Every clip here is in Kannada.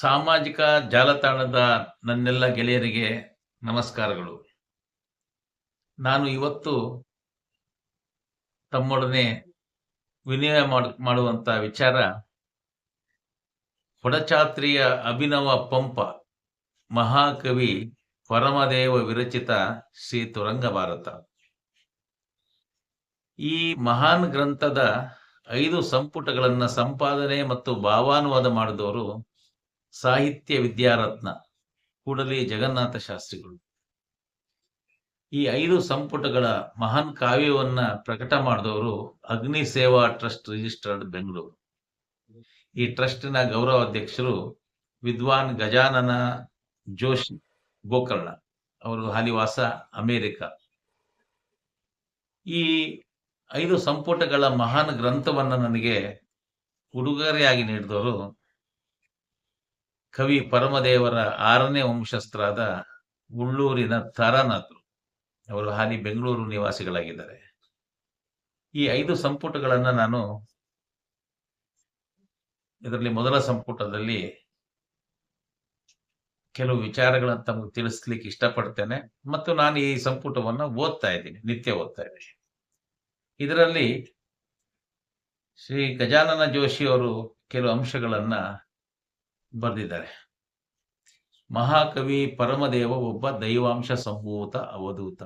ಸಾಮಾಜಿಕ ಜಾಲತಾಣದ ನನ್ನೆಲ್ಲ ಗೆಳೆಯರಿಗೆ ನಮಸ್ಕಾರಗಳು. ನಾನು ಇವತ್ತು ತಮ್ಮೊಡನೆ ವಿನಿಮಯ ಮಾಡು, ಮಾಡುವಂತ ವಿಚಾರ ಕೊಡಚಾತ್ರಿಯ ಅಭಿನವ ಪಂಪ ಮಹಾಕವಿ ಪರಮದೇವ ವಿರಚಿತ ಶ್ರೀ ತುರಂಗ ಭಾರತ ಈ ಮಹಾನ್ ಗ್ರಂಥದ ಐದು ಸಂಪುಟಗಳನ್ನ ಸಂಪಾದನೆ ಮತ್ತು ಭಾವಾನುವಾದ ಮಾಡಿದವರು ಸಾಹಿತ್ಯ ವಿದ್ಯಾರತ್ನ, ಕೂಡಲಿ ಜಗನ್ನಾಥ ಶಾಸ್ತ್ರಿಗಳು. ಈ ಐದು ಸಂಪುಟಗಳ ಮಹಾನ್ ಕಾವ್ಯವನ್ನ ಪ್ರಕಟ ಮಾಡಿದವರು ಅಗ್ನಿ ಸೇವಾ ಟ್ರಸ್ಟ್ ರಿಜಿಸ್ಟರ್ಡ್ ಬೆಂಗಳೂರು. ಈ ಟ್ರಸ್ಟಿನ ಗೌರವ ಅಧ್ಯಕ್ಷರು ವಿದ್ವಾನ್ ಗಜಾನನ ಜೋಶಿ ಗೋಕರ್ಣ ಅವರು, ಹಾಲಿವಾಸ ಅಮೇರಿಕ. ಈ ಐದು ಸಂಪುಟಗಳ ಮಹಾನ್ ಗ್ರಂಥವನ್ನ ನನಗೆ ಉಡುಗೊರೆಯಾಗಿ ನೀಡಿದವರು ಕವಿ ಪರಮದೇವರ ಆರನೇ ವಂಶಸ್ಥರಾದ ಉಳ್ಳೂರಿನ ತಾರಾನಾಥರು ಅವರು ಹಾಲಿ ಬೆಂಗಳೂರು ನಿವಾಸಿಗಳಾಗಿದ್ದಾರೆ. ಈ ಐದು ಸಂಪುಟಗಳನ್ನು ನಾನು ಇದರಲ್ಲಿ ಮೊದಲ ಸಂಪುಟದಲ್ಲಿ ಕೆಲವು ವಿಚಾರಗಳನ್ನು ತಮಗೆ ತಿಳಿಸ್ಲಿಕ್ಕೆ ಇಷ್ಟಪಡ್ತೇನೆ. ಮತ್ತು ನಾನು ಈ ಸಂಪುಟವನ್ನು ಓದ್ತಾ ಇದ್ದೀನಿ, ನಿತ್ಯ ಓದ್ತಾ ಇದ್ದೀನಿ. ಇದರಲ್ಲಿ ಶ್ರೀ ಗಜಾನನ ಜೋಶಿ ಅವರು ಕೆಲವು ಅಂಶಗಳನ್ನ ಬರೆದಿದ್ದಾರೆ. ಮಹಾಕವಿ ಪರಮದೇವ ಒಬ್ಬ ದೈವಾಂಶ ಸಂಭೂತ ಅವಧೂತ.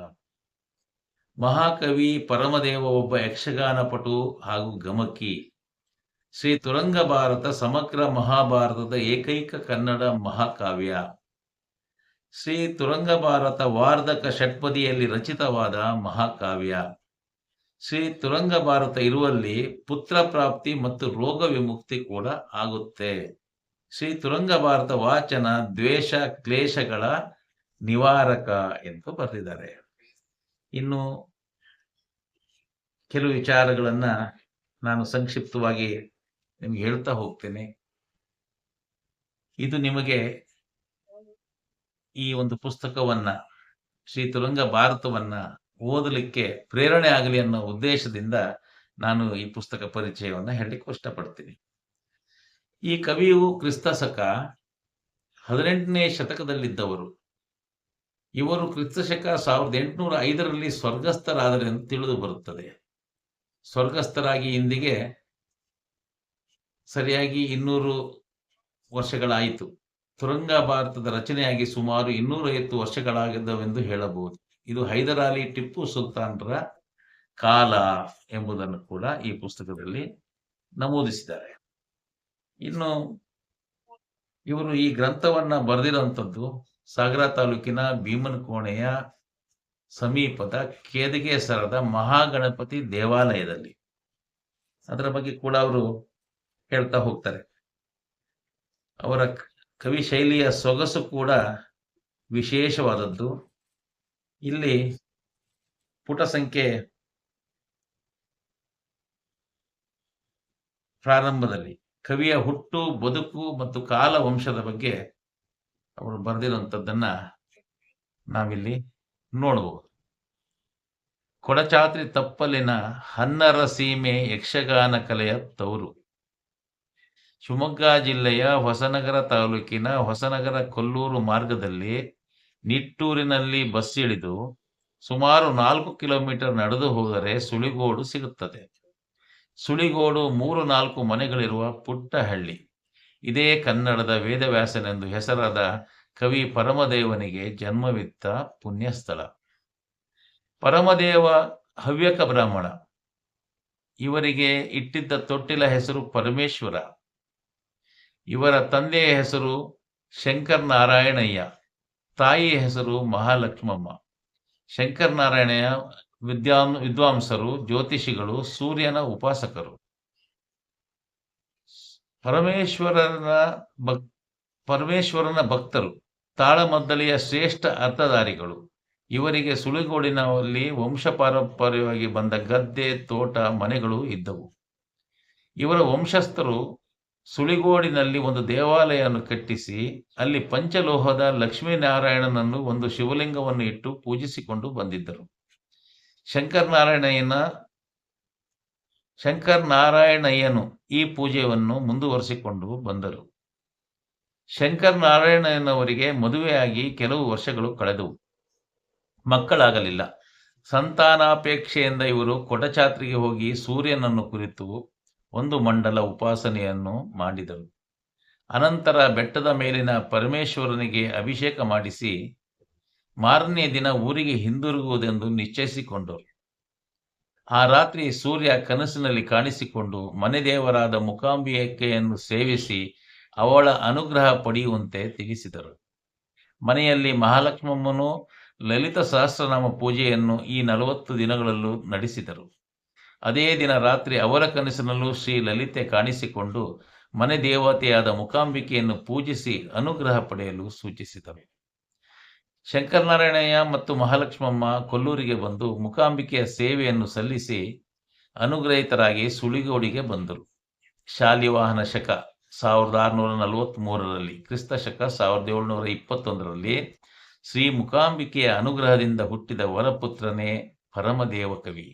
ಮಹಾಕವಿ ಪರಮದೇವ ಒಬ್ಬ ಯಕ್ಷಗಾನ ಪಟು ಹಾಗೂ ಗಮಕಿ. ಶ್ರೀ ತುರಂಗ ಭಾರತ ಸಮಗ್ರ ಮಹಾಭಾರತದ ಏಕೈಕ ಕನ್ನಡ ಮಹಾಕಾವ್ಯ. ಶ್ರೀ ತುರಂಗ ಭಾರತ ವಾರ್ಧಕ ಷಟ್ಪದಿಯಲ್ಲಿ ರಚಿತವಾದ ಮಹಾಕಾವ್ಯ. ಶ್ರೀ ತುರಂಗ ಭಾರತ ಇರುವಲ್ಲಿ ಪುತ್ರ ಪ್ರಾಪ್ತಿ ಮತ್ತು ರೋಗ ವಿಮುಕ್ತಿ ಕೂಡ ಆಗುತ್ತೆ. ಶ್ರೀ ತುರಂಗ ಭಾರತ ವಾಚನ ದ್ವೇಷ ಕ್ಲೇಶಗಳ ನಿವಾರಕ ಎಂದು ಬರೆದಿದ್ದಾರೆ. ಇನ್ನು ಕೆಲವು ವಿಚಾರಗಳನ್ನ ನಾನು ಸಂಕ್ಷಿಪ್ತವಾಗಿ ನಿಮ್ಗೆ ಹೇಳ್ತಾ ಹೋಗ್ತೇನೆ. ಇದು ನಿಮಗೆ ಈ ಒಂದು ಪುಸ್ತಕವನ್ನ, ಶ್ರೀ ತುರಂಗ ಭಾರತವನ್ನ ಓದಲಿಕ್ಕೆ ಪ್ರೇರಣೆ ಆಗಲಿ ಅನ್ನೋ ಉದ್ದೇಶದಿಂದ ನಾನು ಈ ಪುಸ್ತಕ ಪರಿಚಯವನ್ನ ಹೇಳಲಿಕ್ಕೆ ಇಷ್ಟಪಡ್ತೀನಿ. ಈ ಕವಿಯು ಕ್ರಿಸ್ತ ಸಕ ಹದಿನೆಂಟನೇ ಶತಕದಲ್ಲಿದ್ದವರು. ಇವರು ಕ್ರಿಸ್ತ ಶಕ ಸಾವಿರದ ಎಂಟುನೂರ ಐದರಲ್ಲಿ ಸ್ವರ್ಗಸ್ಥರಾದರೆ ತಿಳಿದು ಬರುತ್ತದೆ. ಸ್ವರ್ಗಸ್ಥರಾಗಿ ಇಂದಿಗೆ ಸರಿಯಾಗಿ ಇನ್ನೂರು ವರ್ಷಗಳಾಯಿತು. ತುರಂಗ ಭಾರತದ ರಚನೆಯಾಗಿ ಸುಮಾರು ಇನ್ನೂರೈವತ್ತು ವರ್ಷಗಳಾಗಿದ್ದವೆಂದು ಹೇಳಬಹುದು. ಇದು ಹೈದರಾಲಿ ಟಿಪ್ಪು ಸುಲ್ತಾನ್ರ ಕಾಲ ಎಂಬುದನ್ನು ಕೂಡ ಈ ಪುಸ್ತಕದಲ್ಲಿ ನಮೂದಿಸಿದ್ದಾರೆ. ಇನ್ನು ಇವರು ಈ ಗ್ರಂಥವನ್ನ ಬರೆದಿರುವಂಥದ್ದು ಸಾಗರ ತಾಲೂಕಿನ ಭೀಮನಕೋಣೆಯ ಸಮೀಪದ ಕೇದಗೇಸರದ ಮಹಾಗಣಪತಿ ದೇವಾಲಯದಲ್ಲಿ. ಅದರ ಬಗ್ಗೆ ಕೂಡ ಅವರು ಹೇಳ್ತಾ ಹೋಗ್ತಾರೆ. ಅವರ ಕವಿ ಶೈಲಿಯ ಸೊಗಸು ಕೂಡ ವಿಶೇಷವಾದದ್ದು. ಇಲ್ಲಿ ಪುಟ ಸಂಖ್ಯೆ ಪ್ರಾರಂಭದಲ್ಲಿ ಕವಿಯ ಹುಟ್ಟು, ಬದುಕು ಮತ್ತು ಕಾಲ ವಂಶದ ಬಗ್ಗೆ ಅವರು ಬರೆದಿರುವಂಥದ್ದನ್ನ ನಾವಿಲ್ಲಿ ನೋಡಬಹುದು ಕೊಡಚಾತ್ರಿ ತಪ್ಪಲಿನ ಹನ್ನರ ಸೀಮೆ ಯಕ್ಷಗಾನ ಕಲೆಯ ತವರು. ಶಿವಮೊಗ್ಗ ಜಿಲ್ಲೆಯ ಹೊಸನಗರ ತಾಲೂಕಿನ ಹೊಸನಗರ ಕೊಲ್ಲೂರು ಮಾರ್ಗದಲ್ಲಿ ನಿಟ್ಟೂರಿನಲ್ಲಿ ಬಸ್ ಇಳಿದು ಸುಮಾರು ನಾಲ್ಕು ಕಿಲೋಮೀಟರ್ ನಡೆದು ಹೋದರೆ ಸುಳಿಗೋಡು ಸಿಗುತ್ತದೆ. ಸುಳಿಗೋಡು ಮೂರು ನಾಲ್ಕು ಮನೆಗಳಿರುವ ಪುಟ್ಟ ಹಳ್ಳಿ ಇದೇ ಕನ್ನಡದ ವೇದವ್ಯಾಸನೆಂದು ಹೆಸರಾದ ಕವಿ ಪರಮದೇವನಿಗೆ ಜನ್ಮವಿತ್ತ ಪುಣ್ಯಸ್ಥಳ. ಪರಮದೇವ ಹವ್ಯಕ ಬ್ರಾಹ್ಮಣ. ಇವರಿಗೆ ಇಟ್ಟಿದ್ದ ತೊಟ್ಟಿಲ ಹೆಸರು ಪರಮೇಶ್ವರ. ಇವರ ತಂದೆಯ ಹೆಸರು ಶಂಕರ್ ನಾರಾಯಣಯ್ಯ ತಾಯಿಯ ಹೆಸರು ಮಹಾಲಕ್ಷ್ಮಮ್ಮ. ಶಂಕರ್ ನಾರಾಯಣಯ್ಯ ವಿದ್ವಾನ್ ವಿದ್ವಾಂಸರು, ಜ್ಯೋತಿಷಿಗಳು, ಸೂರ್ಯನ ಉಪಾಸಕರು. ಪರಮೇಶ್ವರನ ಭಕ್ ಪರಮೇಶ್ವರನ ಭಕ್ತರು, ತಾಳಮದ್ದಲೆಯ ಶ್ರೇಷ್ಠ ಅರ್ಥಧಾರಿಗಳು. ಇವರಿಗೆ ಸುಳಿಗೋಡಿನಲ್ಲಿ ವಂಶ ಪಾರಂಪರ್ಯವಾಗಿ ಬಂದ ಗದ್ದೆ, ತೋಟ, ಮನೆಗಳು ಇದ್ದವು. ಇವರ ವಂಶಸ್ಥರು ಸುಳಿಗೋಡಿನಲ್ಲಿ ಒಂದು ದೇವಾಲಯವನ್ನು ಕಟ್ಟಿಸಿ, ಅಲ್ಲಿ ಪಂಚಲೋಹದ ಲಕ್ಷ್ಮೀನಾರಾಯಣನನ್ನು ಒಂದು ಶಿವಲಿಂಗವನ್ನು ಇಟ್ಟು ಪೂಜಿಸಿಕೊಂಡು ಬಂದಿದ್ದರು. ಶಂಕರ್ ನಾರಾಯಣಯ್ಯನ ಶಂಕರ್ ನಾರಾಯಣಯ್ಯನು ಈ ಪೂಜೆಯನ್ನು ಮುಂದುವರಿಸಿಕೊಂಡು ಬಂದರು. ಶಂಕರ್ ನಾರಾಯಣನವರಿಗೆ ಮದುವೆಯಾಗಿ ಕೆಲವು ವರ್ಷಗಳು ಕಳೆದವು. ಮಕ್ಕಳಾಗಲಿಲ್ಲ. ಸಂತಾನಾಪೇಕ್ಷೆಯಿಂದ ಇವರು ಕೊಟಚಾತ್ರಿಗೆ ಹೋಗಿ ಸೂರ್ಯನನ್ನು ಕುರಿತು ಒಂದು ಮಂಡಲ ಉಪಾಸನೆಯನ್ನು ಮಾಡಿದರು. ಅನಂತರ ಬೆಟ್ಟದ ಮೇಲಿನ ಪರಮೇಶ್ವರನಿಗೆ ಅಭಿಷೇಕ ಮಾಡಿಸಿ ಮಾರನೆಯ ದಿನ ಊರಿಗೆ ಹಿಂದಿರುಗುವುದೆಂದು ನಿಶ್ಚಯಿಸಿಕೊಂಡರು ಆ ರಾತ್ರಿ ಸೂರ್ಯ ಕನಸಿನಲ್ಲಿ ಕಾಣಿಸಿಕೊಂಡು ಮನೆ ದೇವರಾದ ಮುಕಾಂಬಿಕೆಯನ್ನು ಸೇವಿಸಿ ಅವಳ ಅನುಗ್ರಹ ಪಡೆಯುವಂತೆ ತಿಳಿಸಿದರು. ಮನೆಯಲ್ಲಿ ಮಹಾಲಕ್ಷ್ಮಮ್ಮನು ಲಲಿತ ಸಹಸ್ರನಾಮ ಪೂಜೆಯನ್ನು ಈ ನಲವತ್ತು ದಿನಗಳಲ್ಲೂ ನಡೆಸಿದರು. ಅದೇ ದಿನ ರಾತ್ರಿ ಅವರ ಕನಸಿನಲ್ಲೂ ಶ್ರೀ ಲಲಿತೆ ಕಾಣಿಸಿಕೊಂಡು ಮನೆ ದೇವತೆಯಾದ ಮುಖಾಂಬಿಕೆಯನ್ನು ಪೂಜಿಸಿ ಅನುಗ್ರಹ ಪಡೆಯಲು ಸೂಚಿಸಿದರು. ಶಂಕರನಾರಾಯಣಯ್ಯ ಮತ್ತು ಮಹಾಲಕ್ಷ್ಮಮ್ಮ ಕೊಲ್ಲೂರಿಗೆ ಬಂದು ಮುಖಾಂಬಿಕೆಯ ಸೇವೆಯನ್ನು ಸಲ್ಲಿಸಿ ಅನುಗ್ರಹಿತರಾಗಿ ಸುಳಿಗೋಡಿಗೆ ಬಂದರು. ಶಾಲಿವಾಹನ ಶಕ ಸಾವಿರದ ಆರುನೂರ ನಲವತ್ತ್ಮೂರರಲ್ಲಿ ಕ್ರಿಸ್ತ ಶಕ ಸಾವಿರದ ಏಳುನೂರ ಇಪ್ಪತ್ತೊಂದರಲ್ಲಿ ಶ್ರೀ ಮುಕಾಂಬಿಕೆಯ ಅನುಗ್ರಹದಿಂದ ಹುಟ್ಟಿದ ವರಪುತ್ರನೇ ಪರಮದೇವ ಕವಿ.